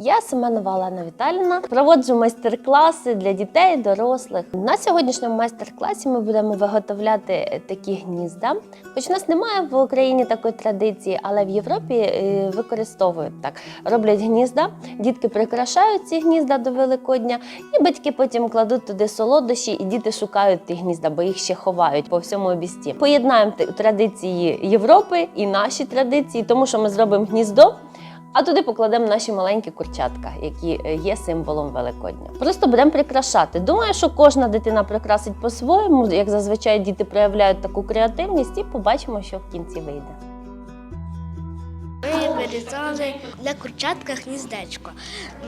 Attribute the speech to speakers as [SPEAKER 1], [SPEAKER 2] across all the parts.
[SPEAKER 1] Я Семенова Олена Віталіна. Проводжу майстер-класи для дітей, дорослих. На сьогоднішньому майстер-класі ми будемо виготовляти такі гнізда. Хоч у нас немає в Україні такої традиції, але в Європі е, використовують так. Роблять гнізда, дітки прикрашають ці гнізда до Великодня, і батьки потім кладуть туди солодощі, і діти шукають ті гнізда, бо їх ще ховають по всьому обісті. Поєднаємо традиції Європи і наші традиції, тому що ми зробимо гніздо. А туди покладемо наші маленькі курчатка, які е, є символом Великодня. Просто будемо прикрашати. Думаю, що кожна дитина прикрасить по-своєму, як зазвичай діти проявляють таку креативність, і побачимо, що в кінці вийде.
[SPEAKER 2] Ми вирізали для курчатка гніздечко.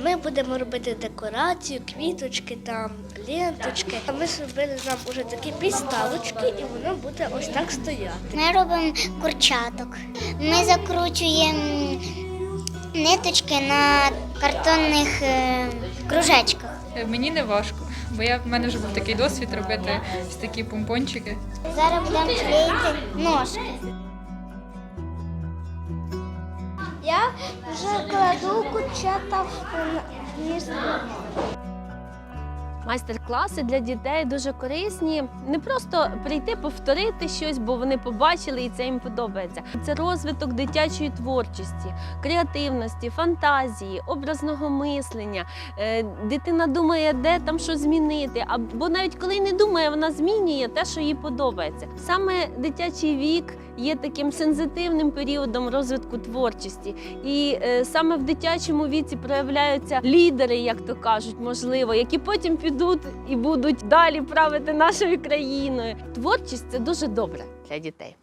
[SPEAKER 2] Ми будемо робити декорацію, квіточки, там, ленточки. А ми зробили нам уже такі підставочки, і воно буде ось так стояти.
[SPEAKER 3] Ми робимо курчаток. Ми закручуємо ниточки на картонних е, кружечках.
[SPEAKER 4] Е, Мені не важко, бо я в мене вже був такий досвід робити ось такі помпончики.
[SPEAKER 3] Зараз будемо клеїти ножки.
[SPEAKER 2] Я вже кладу курчата в гніздо.
[SPEAKER 1] Майстер-класи для дітей дуже корисні. Не просто прийти повторити щось, бо вони побачили і це їм подобається. Це розвиток дитячої творчості, креативності, фантазії, образного мислення. Е, Дитина думає, де там що змінити. Або навіть коли не думає, вона змінює те, що їй подобається. Саме дитячий вік є таким сензитивним періодом розвитку творчості. І е, саме в дитячому віці проявляються лідери, як то кажуть, можливо, які потім підуть і будуть далі правити нашою країною. Творчість це дуже добре для дітей.